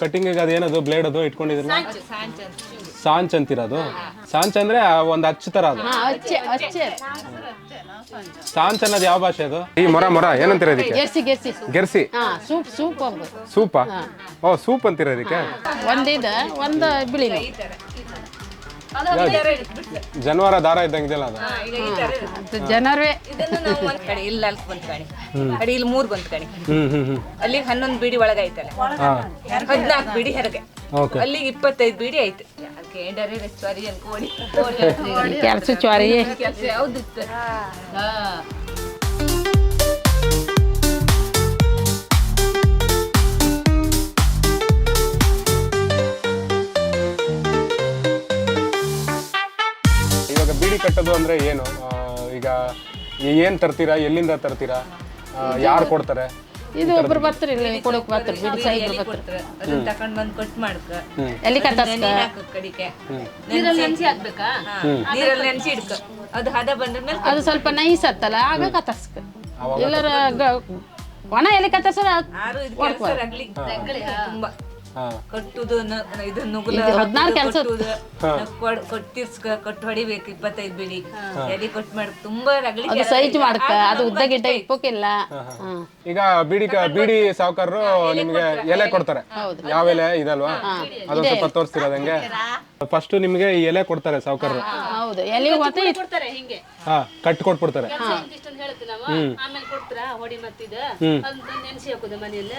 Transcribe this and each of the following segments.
Cutting ಏನದು blade ಅದು ಇಟ್ಕೊಂಡಿದ್ರಲ್ಲ? ಸಾಂಚ್ ಅಂತಿರೋದು? ಸಾಂಚ್ ಅಂದ್ರೆ ಆ ಒಂದ್ ಅಚ್ಚು ತರ ಅದು. ಅಚ್ಚೆ ಅಚ್ಚೆ. ಸಾಂಚ್ ಅನ್ನೋದು ಯಾವ ಭಾಷೆ ಅದು? ಈ ಮೊರ ಮೊರ ಏನಂತೀರ ಇದಕ್ಕೆ? ಗೆರ್ಸಿ ಗೆರ್ಸಿ ಗೆರ್ಸಿ. ಹಾ ಸೂಪ್ ಸೂಪಾ ಓ ಸೂಪ್ ಅಂತೀರ ಇದಕ್ಕೆ? ಒಂದಿದ ಒಂದು ಬಿಳಿ ಜನವಾರ ದಾರ ಇದ್ದಂಗಿದೆಯಲ್ಲ ಅದು? ಅದು ಜನರೇ. ಇದನ್ನು ನಾವು ಒಂದ್ ಕಡೆ ಇಲ್ಲಿ ನಾಲ್ಕು ಬಂತು ಕಣಿ ಕಡೆ ಇಲ್ಲಿ ಮೂರ್ ಬಂತು ಕಣಿ ಹ್ಮ್ ಹ್ಮ್ ಹ್ಮ್. ಅಲ್ಲಿಗೆ ಹನ್ನೊಂದು ಬೀಡಿ ಒಳಗ ಐತಲ್ಲ. ಹಾ. ಹದಿನಾಲ್ಕು ಬೀಡಿ ಹೆರಗೆ. ಓಕೆ. ಅಲ್ಲಿಗೆ ಇಪ್ಪತ್ತೈದು ಬೀಡಿ ಐತೆ. ಅನ್ಕೋಡಿ ಕೆಲಸ ಚೋರಿ ಕೆಲಸ ಯಾವ್ದಿತ್ತು? ಇವಾಗ ಅಂದ್ರೆ ಏನು? ಈಗ ಏನ್ ತರ್ತೀರಾ? ಎಲ್ಲಿಂದ ತರ್ತೀರಾ? ಯಾರು ಕೊಡ್ತಾರೆ? ಇದು ಒಬ್ರು ಬರ್ತಾರೆ ಇಲ್ಲಿ ಕೊಡೋಕೆ ಬರ್ತಾರೆ ಬಿಡಿ ಸಾಯಿಬ್ರು ಬರ್ತಾರೆ. ಅದನ್ನ ತಕೊಂಡ್ ಬಂದ್ ಕಟ್ ಮಾಡ್ಕ. ಎಲ್ಲಿ ಕತ್ತರ್ಸ್ಕ ನೀರ್ ಹಾಕು ನೆನ್ಸಿ ಹಾಕ್ಬೇಕಾ? ನೀರಲ್ಲಿ ನೆನ್ಸಿ ಇಡ್ಕ. ಅದು ಹದ ಬಂದ್ರ ಮೇಲೆ ಅದು ಸ್ವಲ್ಪ ನೈಸ್ ಹತ್ತಲ್ಲ ಆಗ ಕತ್ತರ್ಸ್ಕ ಎಲ್ಲರ ಒಣ ಕೆಲಸ ರಗ್ಲಿ ತುಂಬಾ. ಕಟ್ಟುದು ಇದು ನುಗ್ಲ ಹದ್ನಾರು ಕೆಲ್ಸ. ಕಟ್ಟುದು ಕೊಟ್ಟಿರ್ಸ್ಕ ಕಟ್ ಹೊಡಿಬೇಕು ಇಪ್ಪತ್ತೈದು ಬಿಡಿ ಎಲ್ಲಿ ಕಟ್ ಮಾಡಿ ತುಂಬಾ ರಗಳಿ ಅದು ಸೈಜ್ ಮಾಡಕ ಅದು ಉದ್ದ ಗಿಡ್ಡ ಇಪ್ಪಕ್ಕಿಲ್ಲ ಈಗ ಬೀಡಿ ಬೀಡಿ ಸಾವುಕಾರರು ನಿಮ್ಗೆ ಎಲೆ ಕೊಡ್ತಾರೆ. ಯಾವ ಎಲೆ? ಇದಲ್ವಾ? ಅದು ಸ್ವಲ್ಪ ತೋರಿಸ್ತೀರಾ ಅದಂಗೆ? ಫಸ್ಟ್ ನಿಮ್ಗೆ ಈ ಎಲೆ ಕೊಡ್ತಾರೆ ಸಾವುಕಾರರು. ಹೌದು. ಎಲೆ ಮತ್ತೆ ಕೊಡ್ತಾರೆ ಹಿಂಗೆ. ಹಾ ಕಟ್ ಕೊಟ್ಬಿಡ್ತಾರೆ. ನಾವು ಆಮೇಲೆ ಕೊಡ್ತಾರ? ಹೊಡಿ ಮತ್ತಿದ? ನೆನ್ಸಿ ಹಾಕೋದು ಮನೆಯಲ್ಲಿ?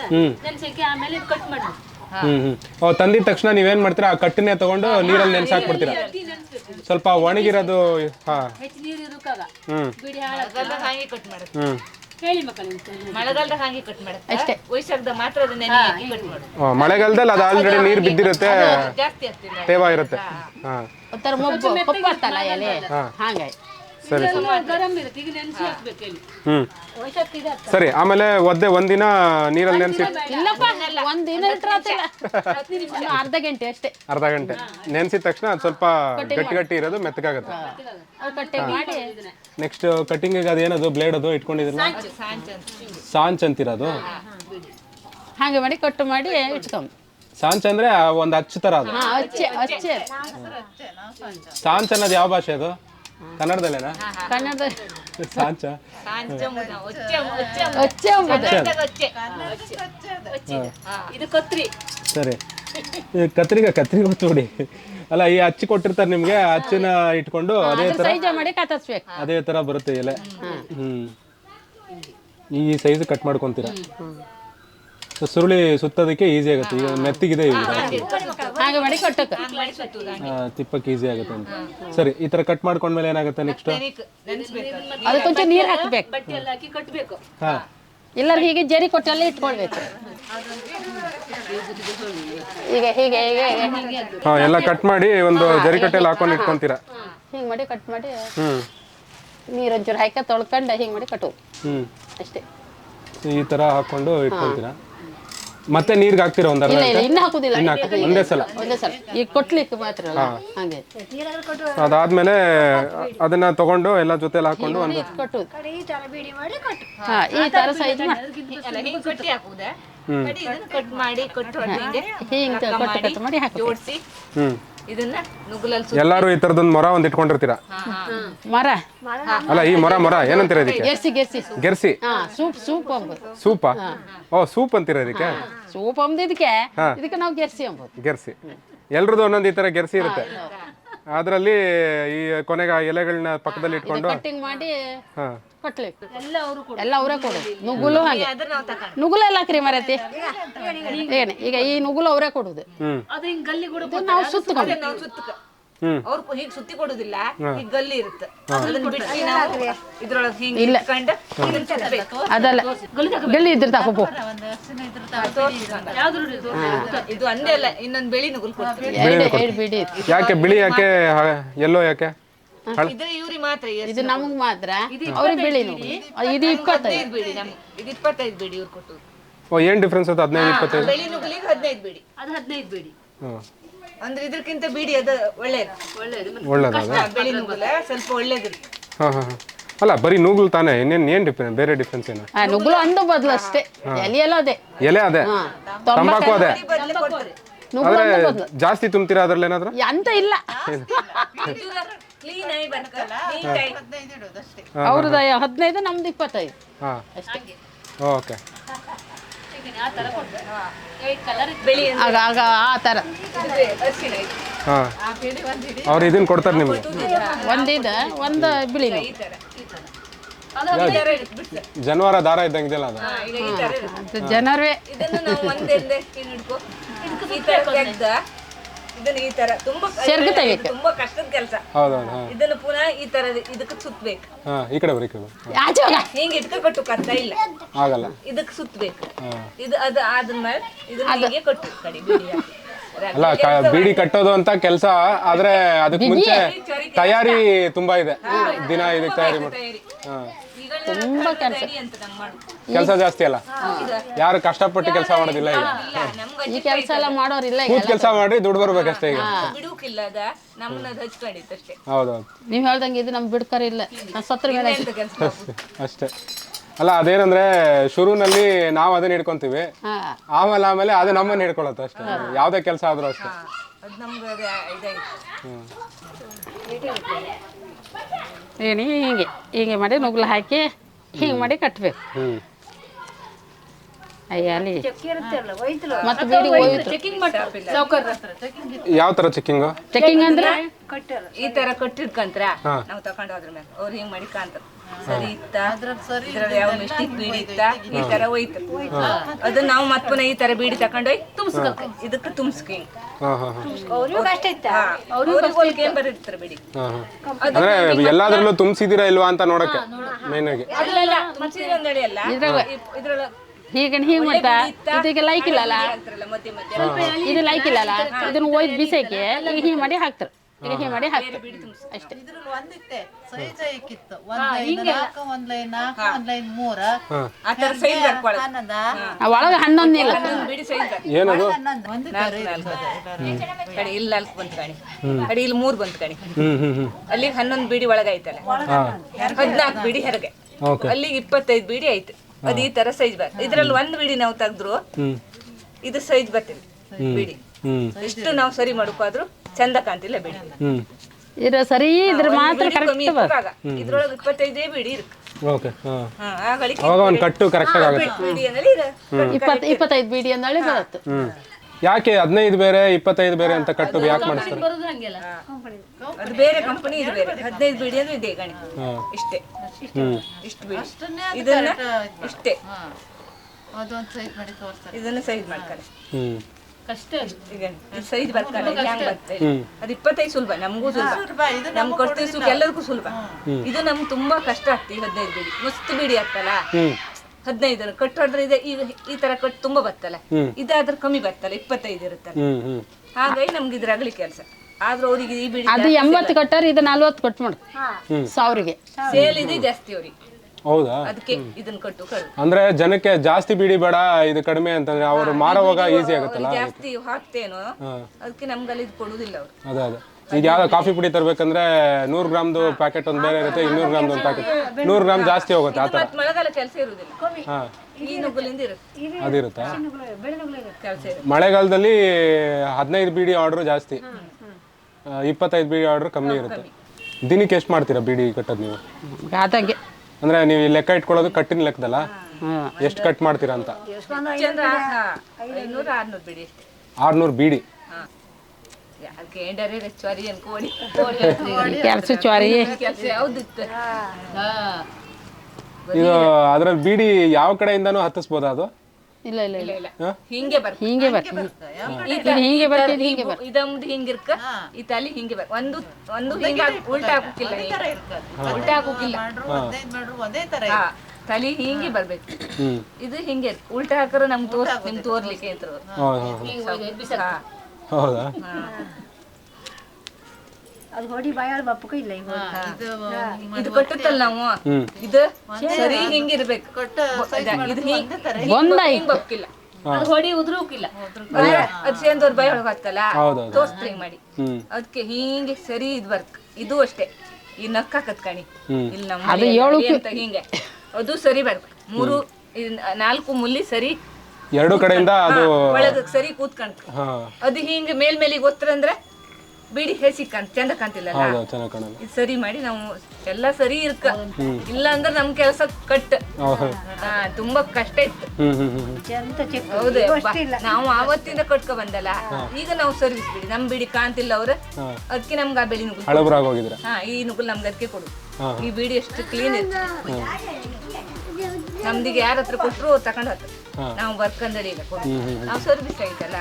ಹಾಕಿ ಆಮೇಲೆ ಕಟ್ ಮಾಡಿ ಹ್ಮ್ ಹ್ಮ್. ಓ ತಂದಿದ ತಕ್ಷಣ ನೀವೇನ್ ಮಾಡ್ತೀರಾ? ಆ ಕಟ್ಟನ್ನೇ ತಗೊಂಡು ನೀರಲ್ಲಿ ನೆನ್ಸಾಕ್ಬಿಡ್ತೀರಾ? ಸ್ವಲ್ಪ ಒಣಗಿರೋದು ಹಾ. ಹೆಚ್ಚು ನೀರು ಇರುಕಾಗ. ಹ್ಮ್. ಬಿಡಿ ಹಾಳ ಮಳೆಗಾಲದಾಗ ಹಾಗೆ ಕಟ್ ಮಾಡುತ್ತೆ. ಹ್ಮ್. ಹೇಳಿ ಮಕ್ಕಳು ಮಳೆಗಾಲದಾಗ ಹಾಗೆ ಕಟ್ ಮಾಡುತ್ತೆ. ಅಷ್ಟೇ. ವೈಶಾಖದ ಮಾತ್ರ ಅದನ್ನ ಕಟ್ ಮಾಡುದು ಓ, ಮಳೆಗಾಲದಲ್ಲಿ ಅದು ಆಲ್ರೆಡಿ ನೀರ್ ಬಿದ್ದಿರುತ್ತೆ. ತೇವ ಇರುತ್ತೆ. ಹಾ. ಒಂಥರ ಮೊಬ್ಬು ಪಪ್ಪು ಬರ್ತಲ್ಲ ಎಲೆ. ಹಾಂಗಾಗಿ ಸರಿ ಹ್ಮ್. ಸರಿ ಆಮೇಲೆ ಒದ್ದೆ ಒಂದಿನ ನೀರಲ್ಲಿ ನೆನೆಸಿ ಇಲ್ಲಪ್ಪ ಒಂದ್ ದಿನ ಇಟ್ರ ಆತಿಲ್ಲ. ಇನ್ನು ಅರ್ಧ ಗಂಟೆ ಅಷ್ಟೇ. ಅರ್ಧ ಗಂಟೆ. ನೆನೆಸಿದ ತಕ್ಷಣ ಅದು ಸ್ವಲ್ಪ ಗಟ್ಟಿ ಗಟ್ಟಿ ಇರೋದು ಮೆತ್ತಗಾಗುತ್ತೆ. ಅದು ಕಟ್ಟೆ ಮಾಡಿ. ನೆಕ್ಸ್ಟ್ ಅದೇನದು ಬ್ಲೇಡ್ ಅದು ಇಟ್ಕೊಂಡಿದ್ರಲ್ಲ ಸಾಂಚ್ ಅಂತ ಸಾಂಚ್ ಅಂತಿರೋದು? ಹಾಗೆ ಮಾಡಿ ಕಟ್ಟು ಮಾಡಿ ಇಟ್ಕೊಂಡು. ಸಾಂಚ್ ಅಂದ್ರೆ ಆ ಒಂದ್ ಅಚ್ಚು ತರ ಅದು. ಹಾ ಅಚ್ಚೆ ಅಚ್ಚೆ. ಸಾಂಚ್ ಅನ್ನೋದು ಯಾವ ಭಾಷೆ ಅದು? ಕನ್ನಡದಲ್ಲೇನಾ? ಕನ್ನಡದ ಸಾಂಚ. ಸಾಂಚ ಮುದ ಒಚ್ಚೆ ಒಚ್ಚೆ ಇದು ಕತ್ರಿ. ಸರಿ. ಈ ಕತ್ರಿಗ ಗೊತ್ತು ನೋಡಿ. ಅಲ್ಲ ಈ ಅಚ್ಚಿ ಕೊಟ್ಟಿರ್ತಾರೆ ನಿಮ್ಗೆ ಆ ಅಚ್ಚಿನ ಇಟ್ಕೊಂಡು ಅದೇ ತರ ಸೈಜ ಮಾಡಿ ಕತ್ತರಿಸ್ಬೇಕು ಅದೇ ತರ ಬರುತ್ತೆ ಎಲೆ. ಹ್ಮ್. ಈ ಸೈಜ್ ಕಟ್ ಮಾಡ್ಕೊಂತೀರಾ? ಸೊ ಸುರುಳಿ ಸುತ್ತೋದಕ್ಕೆ ಈಸಿ ಆಗುತ್ತೆ. ಈಗ ಮೆತ್ತಿಗಿದೆ ಈಗ. ಹಾಗೆ ಮಾಡಿ ತಿಪ್ಪಕ್ಕೆ ಈಸಿ ಆಗುತ್ತೆ ಅಂತ. ಸರಿ ಈ ತರ ಕಟ್ ಮಾಡ್ಕೊಂಡ್ಮೇಲೆ ಏನಾಗುತ್ತೆ ನೆಕ್ಸ್ಟ್ ನೆನ್ಸ್ಬೇಕು ಅದಕ್ಕೆ ಕೊಂಚ ನೀರು ಹಾಕಬೇಕು. ಕಟ್ಟಬೇಕು. ಎಲ್ಲರೂ ಹೀಗೆ ಜರಿ ಕೊಟ್ಟಲ್ಲಿ ಇಟ್ಕೊಳ್ಬೇಕು. ಈಗ ಹೀಗೆ ಹೀಗೆ ಹಾ ಎಲ್ಲ ಕಟ್ ಮಾಡಿ ಒಂದು ಜರಿಕಟ್ಟೆಯಲ್ಲಿ ಹಾಕೊಂಡು ಇಟ್ಕೊಂತೀರಾ? ಹಿಂಗೆ ಮಾಡಿ ಕಟ್ ಮಾಡಿ. ಹ್ಞೂ ನೀರು ಒಂಚೂರು ಹಾಕಿ ತೊಳ್ಕೊಂಡು ಹಿಂಗೆ ಮಾಡಿ ಕಟ್ಟು ಹ್ಮ್. ಅಷ್ಟೇ. ಈ ತರ ಹಾಕೊಂಡು ಇಟ್ಕೊಂತೀರಾ ಮತ್ತೆ ನೀರ್ಗೆ ಹಾಕ್ತೀರಾ ಒಂದ್ ಅರ್ಧ ಇಲ್ಲ ಇಲ್ಲ ಇನ್ನು ಹಾಕುದಿಲ್ಲ. ಇನ್ನು ಹಾಕ್- ಒಂದೇ ಸಲ. ಒಂದೇ ಸಲ. ಈಗ ಕೊಟ್ಲಿಕ್ಕೆ ಮಾತ್ರ ಅಲ್ಲ? ಹಾಗೆ. ಅದಾದ್ಮೇಲೆ ಅದನ್ನ ತಗೊಂಡು ಎಲ್ಲ ಜೊತೆಲಿ ಹಾಕೊಂಡು ಒಂದು ಕಟ್ಟುದು ಹಾ ಈ ತರ ಸೈಜ್ ಕಟ್ ಮಾಡಿ ಹಿಂಗೆ ಹಿಂಗೆ ಕೊಟ್ಟು ಕಟ್ ಮಾಡಿ ಜೋಡಿಸಿ. ಹ್ಮ್. ಇದನ್ನ ನುಗ್ಗಲಲ್ಲಿ ಸುತ್ತಿ. ಎಲ್ಲಾರು ಈ ತರದೊಂದು ಮೊರ ಒಂದ್ ಇಟ್ಕೊಂಡಿರ್ತೀರ? ಮರ. ಅಲ್ಲ ಈ ಮೊರ ಮೊರ ಏನಂತೀರ ಇದಕ್ಕೆ? ಗೆರ್ಸಿ ಗೆರ್ಸಿ. ಗೆರ್ಸಿ? ಹಾ ಸೂಪ್ ಸೂಪ್ ಅಂಬೋದು. ಸೂಪಾ? ಓ ಸೂಪ್ ಅಂತೀರ ಇದಕ್ಕೆ? ಸೂಪ್ ಅಂಬುದು ಇದಕ್ಕೆ ಇದಕ್ಕೆ ನಾವು ಗೆರ್ಸಿ ಅಂಬೋದು. ಗೆರ್ಸಿ. ಎಲ್ರದ್ದು ಒಂದೊಂದು ಈ ತರ ಗೆರ್ಸಿ ಇರುತ್ತೆ. ಅದರಲ್ಲಿ ಈ ಕೊನೆಗೆ ಆ ಎಲೆಗಳನ್ನ ಪಕ್ಕದಲ್ಲಿ ಇಟ್ಕೊಂಡು ಕಟ್ಟಿಂಗ್ ಮಾಡಿ ಹಾ. ಕಟ್ಲಿಕ್ಕೆ ಎಲ್ಲ ಅವರು ಎಲ್ಲ ಅವರೇ ಕೊಡು. ನುಗ್ಗುಲು ಹಾಗೆ ನುಗ್ಗುಲು ಎಲ್ಲ ಹಾಕ್ರಿ ಮರತಿ. ಏನು ಈಗ ಈ ನುಗ್ಗುಲು ಅವರೇ ಕೊಡುದು. ಇದು ನಾವು ಸುತ್ತಕೊಂಡು ಹ್ಮ್. ಅವ್ರು ಹೀಗ್ ಸುತ್ತಿ ಕೊಡುದಿಲ್ಲ. ಈಗ ಗಲ್ಲಿ ಇರುತ್ತೆ. ಅದನ್ನ ಬಿಟ್ಟು ನಾವು ಇದ್ರೊಳಗೆ ಹಿಂಗ್ ಇಟ್ಕೊಂಡು ಇದನ್ನ ಅದಲ್ಲ. ಗಲ್ಲಿ ಇದ್ರ ಇದು? ಅಂದೇ ಅಲ್ಲ ಇನ್ನೊಂದು ಬೆಳಿ ನುಗ್ಗಲ್ ಕೊಡ್ತೀವಿ. ಎರಡು ಎರಡು ಬಿಡಿ ಇತ್ತು. ಯಾಕೆ ಬಿಳಿ ಯಾಕೆ ಎಲ್ಲೋ ಯಾಕೆ? ಇದು ಇವ್ರಿಗೆ ಮಾತ್ರ ಎಷ್ಟು ಇದು ನಮಗೆ ಮಾತ್ರ. ಅವ್ರಿಗೆ ಬಿಳಿ ನುಗ್ಗು ಇದು ಇಪ್ಪತ್ತೈದು. ಹದಿನೈದು ಬಿಡಿ ನಮ್ಗೆ. ಇದು ಇಪ್ಪತ್ತೈದು ಬಿಡಿ ಇವ್ರು ಕೊಟ್ಟು ಓ ಏನ್ ಡಿಫ್ರೆನ್ಸ್ ಅದು ಹದಿನೈದು ಇಪ್ಪತ್ತೈದು? ಬೆಳಿ ನುಗ್ಗಲಿಗೆ ಹದಿನೈದು ಬಿಡಿ ಅದು ಹದಿನೈದು ಬೇಡಿ ಅಂದ್ರೆ ಇದಕ್ಕಿಂತ ಬಿಡಿ ಅದು ಒಳ್ಳೇದು. ಒಳ್ಳೇದು. ಬೆಳಿ ನುಗ್ಗಲ ಸ್ವಲ್ಪ ಒಳ್ಳೇದು ಹಾ ಹಾ ಹಾ. ಅಲ್ಲ ಬರೀ ನೂಗ್ಲು ತಾನೆ? ಇನ್ನೇನ್ ಏನ್ ಡಿಫ್ರೆನ್ಸ್ ಬೇರೆ ಡಿಫರೆನ್ಸ್ ಏನು? ಆ, ನುಗ್ಲು ಅಂದು ಬದಲು ಅಷ್ಟೇ. ಎಲೆ ಎಲ್ಲ ಅದೇ. ಎಲೆ ಅದೇ? ಹಾ. ತಂಬಾಕು ಅದೇ? ನುಗ್ಲು ಆದ್ರೆ ಅಂದು ಬದಲು. ಜಾಸ್ತಿ ತುಂಬ್ತೀರಾ ಅದ್ರಲ್ಲಿ ಏನಾದ್ರು ಅಂತ ಇಲ್ಲ. ಕ್ಲೀನ್ ಆಗಿ ಬರ್ಕಲ್ಲ? ನೀಟಾಗಿ ಅವ್ರದ್ದು ಹದಿನೈದು ನಮ್ದು ಇಪ್ಪತ್ತೈದು. ಹಾ. ಅಷ್ಟೇ. ಓಕೆ ಆ ಥರ ಕೊಡ್ತಾರೆ ಕಲರ್ ಬೆಳಿ ಆಗ ಆಗ ಆ ಥರ ಹಾಂ. ಅವ್ರು ಇದನ್ನ ಕೊಡ್ತಾರೆ ನಿಮಗೆ. ಒಂದಿದೆ ಒಂದು ಬಿಳಿ. ಜನವಾರ ದಾರ ಇದ್ದಂಗಿಲ್ಲ ಅದು? ಹಾ, ಈಗ ಈ ತರ ಇರುತ್ತೆ. ಅದು ಜನರೇ. ಇದನ್ನು ಈ ತರ ತುಂಬಾ ಸೆರ್ಗು. ತುಂಬಾ ಕಷ್ಟದ ಕೆಲಸ. ಹೌದೌದು ಹಾ. ಇದನ್ನು ಪುನಃ ಈ ತರ ಇದಕ್ಕೆ ಸುತ್ತಬೇಕು ಹಾ ಈ ಕಡೆ ಬರೀ ಈ ಕಡೆ. ಆಚೆ ಹೋಗ. ಹಿಂಗ್ ಇಟ್ಕ ಕಟ್ಟು ಕತ್ತ ಇಲ್ಲ. ಆಗಲ್ಲ. ಇದಕ್ಕೆ ಸುತ್ತಬೇಕು ಹಾ. ಇದು ಅದು ಆದ್ಮೇಲೆ ಇದನ್ನ ಹೀಗೆ ಕಟ್ಟು ಕಡಿ ಬಿಡಿ ಹಾಕಿ. ಅಲ್ಲ ಕ- ಬೀಡಿ ಕಟ್ಟೋದು ಅಂತ ಕೆಲಸ ಆದ್ರೆ ಅದಕ್ಕೆ ಮುಂಚೆ ತಯಾರಿ ತುಂಬಾ ಇದೆ. ದಿನ ಇದಕ್ಕೆ ತಯಾರಿ ಮಾಡಿ ತಯಾರಿ. ಹಾ. ತುಂಬಾ ಕೆಲಸ ಕೆಲಸ ಜಾಸ್ತಿ ಅಲ್ಲ? ಯಾರು ಕಷ್ಟಪಟ್ಟು ಕೆಲಸ ಮಾಡೋದಿಲ್ಲ ಈಗ? ಇಲ್ಲ ನಮ್ಗೆ ಈ ಕೆಲಸ ಎಲ್ಲ ಮಾಡೋರಿಲ್ಲ ಈಗ ಕೂತ್ ಕೆಲಸ ಮಾಡ್ರಿ ದುಡ್ಡು ಬರ್ಬೇಕಷ್ಟೇ ಈಗ. ನಮ್ಮನ್ನ ಹೌದೌದು ನೀವು ಹೇಳ್ದಂಗೆ ಇದು ನಮ್ಗೆ ಬಿಡ್ಕರಿಲ್ಲ ಇಲ್ಲ. ಸತ್ರ ಮೇಲೆ ಅಷ್ಟೇ. ಅಲ್ಲ ಅದೇನಂದ್ರೆ ಶುರುನಲ್ಲಿ ನಾವು ಅದನ್ನ ಹಿಡ್ಕೊಂತೀವಿ. ಹಾಂ. ಆಮೇಲೆ ಆಮೇಲೆ ಅದು ನಮ್ಮನ್ನ ಹಿಡ್ಕೊಳತ್ತೆ ಅಷ್ಟೇ. ಯಾವ್ದೇ ಕೆಲಸ ಆದ್ರೂ ಅಷ್ಟೇ. ಅದು ನಮ್ಗೆ ಅದು ಇದಾಗಿತ್ತು ಏನಿ ಹೀಗೆ ಹೀಗೆ ಮಾಡಿ ನುಗ್ಲು ಹಾಕಿ. ಹಿಂಗೆ ಮಾಡಿ ಕಟ್ಟಬೇಕು ಮತ್ತೆ ಬೀಡಿ ಹೋಯ್ತು. ಯಾವ ತರ ಚೆಕಿಂಗ್ ಚೆಕಿಂಗ್ ಅಂದ್ರೆ? ಈ ತರ ಕಟ್ಟಿಡ್ಕಂತ್ರ ನಾವು ತಕೊಂಡ್ ಹೋದ್ರ ಮೇಲೆ ಅವ್ರು ಹಿಂಗ್ ಮಾಡಿ ಕಾಂತಾರ ಸರಿ ಇತ್ತ? ಇದ್ರಲ್ಲಿ ಯಾವ ಮಿಸ್ಟೇಕ್ ಬೀಡಿ ಇತ್ತ? ಈ ತರ ಹೋಯ್ತು. ಅದನ್ನ ನಾವು ಮತ್ ಪುನಃ ಈ ತರ ಬೀಡಿ ತಕೊಂಡ್ ತುಂಬಿಸ್ಬೇಕು ಇದಕ್ಕೆ ತುಂಬಿಸ್ಕಿ ಅಂದ್ರೆ ಎಲ್ಲಾದ್ರಲ್ಲೂ ತುಂಬಿಸಿದಿರಾ ಇಲ್ವಾ ಅಂತ ನೋಡಕ್ಕೆ? ಮೇನ್ ಆಗಿ. ಇದ್ರೊಳಗ ಹೀಗೆ ಹೀಗೆ ಮಾಡ್ತಾ? ಇದಕ್ಕೆ ಲೈಕ್ ಇಲ್ಲಲ್ಲ ಅಂತಾರಲ್ಲ ಮಧ್ಯೆ ಮಧ್ಯೆ ಇದು ಲೈಕ್ ಇಲ್ಲಲ್ಲ ಇದನ್ನ ಒಯ್ದು ಬಿಸಕ್ಕೆ ಈಗ ಹಿಂಗೆ ಮಾಡಿ ಹಾಕ್ತಾರೆ. ಈಗ ಹಿಂಗೆ ಮಾಡಿ ಹಾಕ್ತಾರೆ. ಅಷ್ಟೇ. ಇದ್ರಲ್ಲಿ ಒಂದಿತ್ತೆ. ಸೈಜ್ ಇಕ್ಕಿತ್ತು ಒಂದ್ ಲೈನ್ ನಾಲ್ಕು ಒಂದ್ ಲೈನ್ ನಾಲ್ಕು ಒಂದ್ ಲೈನ್ ಮೂರ. ಆ ತರ ಸೈಜ್ ಹಾಕೊಳ್ಳ ಹನ್ನೊಂದ? ಆ ಒಳಗೆ ಹನ್ನೊಂದು ಇಲ್ಲ. ಏನದು? ಕಡೆ ಇಲ್ಲಿ ನಾಲ್ಕು ಬಂತು ಕಣಿ. ಕಡೆ ಇಲ್ಲಿ ಮೂರ್ ಬಂತು ಕಣಿ. ಹ್ಮ್ ಹ್ಮ್ ಹ್ಮ್. ಅಲ್ಲಿಗೆ ಹನ್ನೊಂದು ಬೀಡಿ ಒಳಗೆ ಐತಲ್ಲ ಹದಿನಾಲ್ಕು ಬಿಡಿ ಹೊರಗೆ. ಓಕೆ. ಅಲ್ಲಿಗೆ ಇಪ್ಪತ್ತೈದು ಬಿಡಿ ಐತೆ ಅದು ಈ ತರ ಸೈಜ್ ಬರ್ ಇದ್ರಲ್ಲಿ ಒಂದ್ ಬಿಡಿ ನಾವು ತೆಗೆದ್ರು ಇದು ಸೈಜ್ ಬರ್ತಿಲ್ಲ ಬಿಡಿ. ಇಷ್ಟು ನಾವು ಸರಿ ಮಾಡ್ಕೋದ್ರು ಚಂದ ಕಾಣ್ತಿಲ್ಲ ಬಿಡಿ. ಇದು ಸರಿ ಇದ್ರ ಮಾತ್ರ ಕರೆಕ್ಟ್ ಬರ ಇದ್ರೊಳಗೆ ಇಪ್ಪತ್ತೈದೇ ಬಿಡಿ ಇருக்கு ಓಕೆ ಆ ಒಂದು ಕಟ್ಟು ಕರೆಕ್ಟ್ ಆಗಿ 20 25 ಬಿಡಿ ಅಂದಳೆ ಬರುತ್ತೆ ಯಾಕೆ ಹದಿನೈದು ಬೇರೆ ಇಪ್ಪತ್ತೈದು ಬೇರೆ ಅಂತ ಕಟ್ಟು ಯಾಕೆ ಮಾಡಿಸ್ತಾರೆ? ಬರೋದು ಹಂಗೆಲ್ಲ. ಅದು ಬೇರೆ ಕಂಪನಿ ಇದು ಬೇರೆ. ಹದಿನೈದು ಬೀಡಿ ಅಂದ್ರೆ ಇದೆ ಇಷ್ಟೇ. ಹ್ಮ್. ಇಷ್ಟು ಬೀಡಿ. ಇದನ್ನ ಇಷ್ಟೇ. ಅದೊಂದ್ ಸೈಜ್ ಮಾಡಿ ತೋರ್ಸ್ತಾರೆ. ಇದನ್ನ ಸೈಜ್ ಮಾಡ್ತಾರೆ. ಹ್ಮ್. ಕಷ್ಟ ಈಗ ಸೈಜ್ ಬರ್ತಾರೆ. ಹ್ಯಾಂಗ್ ಬರ್ತದೆ? ಅದು ಇಪ್ಪತ್ತೈದು ಸುಲಭ. ನಮಗೂ ಸುಲಭ. ಇದು ನಮ್ ಕೊಡ್ತೀವಿ ಸುಖ ಎಲ್ಲರಿಗೂ ಸುಲಭ. ಇದು ನಮ್ಗೆ ತುಂಬಾ ಕಷ್ಟ ಆಗ್ತಿ ಹದಿನೈದು ಬಿಡಿ. ಮಸ್ತ್ ಬಿಡಿ ಆಗ್ತಲ್ಲ? ಹ್ಮ್. ಹದಿನೈದು ಕಟ್ ಹೊಡೆದ್ರೆ ಇದೆ ಈಗ ಈ ತರ ಕಟ್ ತುಂಬಾ ಬರ್ತಲ್ಲ. ಇದಾದ್ರೆ ಕಮ್ಮಿ ಬರ್ತಲ್ಲ ಇಪ್ಪತ್ತೈದು ಇರುತ್ತಲ್ಲ. ಹಾಗಾಗಿ ನಮ್ಗೆ ಇದ್ರಾಗ್ಲಿ ಕೆಲಸ. ಆದ್ರೆ ಅವ್ರಿಗೆ ಈ ಬಿಡಿ ಅದು ಎಂಬತ್ತು ಕಟ್ಟಾರ ಇದು ನಲ್ವತ್ತು ಕೊಟ್ಟು ಮಾಡು. ಸಾವಿರಿಗೆ. ಸೇಲ್ ಇದೆ ಜಾಸ್ತಿ ಅವ್ರಿಗೆ. ಹೌದಾ? ಅದಕ್ಕೆ ಇದನ್ನ ಕಟ್ಟು ಕಳ್ ಅಂದ್ರೆ ಜನಕ್ಕೆ ಜಾಸ್ತಿ ಬೀಡಿ ಬೇಡ ಇದು ಕಡಿಮೆ ಅಂತಂದ್ರೆ ಅವರು ಮಾರುವಾಗ ಈಸಿ ಆಗುತ್ತಲ್ಲ ಜಾಸ್ತಿ ಹಾಕ್ತೇನೋ ಅದಕ್ಕೆ ನಮ್ಗಲ್ಲಿ ಅಲ್ಲಿ ಕೊಡುದಿಲ್ಲ ಅವ್ರು. ಅದೇ ಅದೇ. ಈಗ ಯಾವ್ದೋ ಕಾಫಿ ಪುಡಿ ತರ್ಬೇಕಂದ್ರೆ ನೂರು ಗ್ರಾಮ್ದು ಪ್ಯಾಕೆಟ್ ಒಂದು ಬೇರೆ ಇರುತ್ತೆ ಇನ್ನೂರು ಗ್ರಾಮ್ದು ಒಂದು ಪ್ಯಾಕೆಟ್ ನೂರು ಗ್ರಾಮ್ ಜಾಸ್ತಿ ಹೋಗುತ್ತೆ ಆ ಥರ. ಮಳೆಗಾಲ ಕೆಲಸ ಹಾ. ಅದಿರುತ್ತಾ? ಮಳೆಗಾಲದಲ್ಲಿ ಹದಿನೈದು ಬಿಡಿ ಆರ್ಡರ್ ಜಾಸ್ತಿ. ಇಪ್ಪತ್ತೈದು ಬಿಡಿ ಆರ್ಡರ್ ಕಮ್ಮಿ ಇರುತ್ತೆ. ದಿನಕ್ಕೆ ಎಷ್ಟು ಮಾಡ್ತೀರಾ ಬಿಡಿ ಕಟ್ಟೋದು ನೀವು? ಆದಂಗೆ. ಅಂದ್ರೆ ನೀವು ಈ ಲೆಕ್ಕ ಇಟ್ಕೊಳ್ಳೋದು ಕಟ್ಟಿನ ಲೆಕ್ಕದಲ್ಲ? ಎಷ್ಟು ಕಟ್ ಮಾಡ್ತೀರಾ ಅಂತ? ಆರ್ನೂರು ಬಿಡಿ ಇದು ಅದ್ರಲ್ಲಿ ಬೀಡಿ ಯಾವ ಕಡೆಯಿಂದನೂ ಹತ್ತಿಸ್ಬೋದಾ ಅದು? ಇಲ್ಲ ಇಲ್ಲ ಇಲ್ಲ. ಇಲ್ಲ ಹಿಂಗೆ ಬರ್ ಹಿಂಗೆ ಇದು ಹಿಂಗೆ ಬರ್ತದೆ ಹಿಂಗೆ ಬರ್ ಇದೊಂದು ಹಿಂಗಿರ್ಕ ಈ ತಲೆ ಹಿಂಗೆ ಬರ್ ಒಂದು ಒಂದು ಹಿಂಗೆ ಉಲ್ಟಾ ಹಾಕುಕಿಲ್ಲ ಉಲ್ಟಾ ಹಾಕುಕಿಲ್ಲ ಒಂದೇ ತರ ತಲೆ ಹಿಂಗೆ ಬರ್ಬೇಕು. ಇದು ಹಿಂಗೆ ಇರ್ಕ್. ಉಲ್ಟಾ ಹಾಕರ ನಮ್ಗೆ ತೋರ್ ನಿಮ್ಗೆ ತೋರ್ಲಿಕ್ಕೆ ಹೌದು? ಹೌದು ಹಾ. ಹೌದಾ ಇದು ಕೊಟ್ಟತ್ತಲ್ಲ ನಾವು? ಇದು? ಸರಿ ಹಿಂಗಿರ್ಬೇಕು. ಕೊಟ್ಟು ಇದು ಹಿಂಗ್ ಒಂದಾಯ್ತು. ಹಿಂಗ್ ಬಕ್ಕಿಲ್ಲ ಅದು ಹೊಡಿ ಉದ್ರೋಕಿಲ್ಲ ಅದು ಸೇಂದವ್ರ ಬಾಯಿ ಒಳಗೆ ಹತ್ತಲ್ಲ ಹೌದೌದು. ತೋರ್ಸ್ತಾರೆ ಹಿಂಗ್ ಮಾಡಿ ಅದಕ್ಕೆ ಹಿಂಗೆ ಸರಿ ಇದು ಬರ್ಕ್ ಇದು ಅಷ್ಟೇ. ಈ ನಕ್ಕ ಕಣಿ. ಇಲ್ಲಿ ನಮ್ಮ ಹಿಂಗೆ. ಅದು ಸರಿ ಬರ್ಬೇಕು ಮೂರು ನಾಲ್ಕು ಮುಲ್ಲಿ ಸರಿ ಎರಡು ಕಡೆಯಿಂದ ಅದು ಒಳಗ ಸರಿ ಕೂತ್ಕಂತ. ಹಾ. ಅದು ಹಿಂಗೆ ಮೇಲ್ ಮೇಲಿಗೆ ಒತ್ತರಂದ್ರೆ ಬಿಡಿ ಹೆಸಿಕಂತ ಚಂದ ಕಾಣ್ತಿಲ್ಲ ಹೌದು ಚೆನ್ನಾಗಿ ಕಾಣಲ್ಲ. ಇದು ಸರಿ ಮಾಡಿ ನಾವು ಎಲ್ಲ ಸರಿ ಇರ್ಕ. ಇಲ್ಲ ಅಂದ್ರೆ ನಮ್ ಕೆಲಸ ಕಟ್. ಹೌದು. ಹಾ ತುಂಬಾ ಕಷ್ಟ ಇತ್ತು. ಹ್ಮ್ ಹ್ಮ್ ಹ್ಮ್ ಹ್ಮ್. ಹೌದು. ನಾವು ಆವತ್ತಿಂದ ಕಟ್ಕೊ ಬಂದಲ್ಲ ಈಗ ನಾವು ಸರ್ವಿಸ್ ಬಿಡಿ. ನಮ್ ಬಿಡಿ ಕಾಣ್ತಿಲ್ಲ ಅವ್ರ. ಹಾ. ಅದಕ್ಕೆ ನಮ್ಗೆ ಆ ಬೆಳಿ ನುಗ್ಗು ಹಳಬರಾಗಿ ಹೋಗಿದ್ರ ಹಾ ಈ ನುಗ್ಗಲ್ ನಮ್ಗೆ ಅದಕ್ಕೆ ಕೊಡು. ಹಾ. ಈ ಬಿಡಿ ಎಷ್ಟು ಕ್ಲೀನ್ ಇತ್ತು. ನಮ್ದಿಗೆ ಯಾರ ಹತ್ರ ಕೊಟ್ರು ತಗೊಂಡ್ ಹೋಗ್ತಾರೆ. ನಾವು ಬರ್ಕಂದಡಿ ನಾವು ಸರ್ವಿಸ್ ಆಯ್ತಲ್ಲ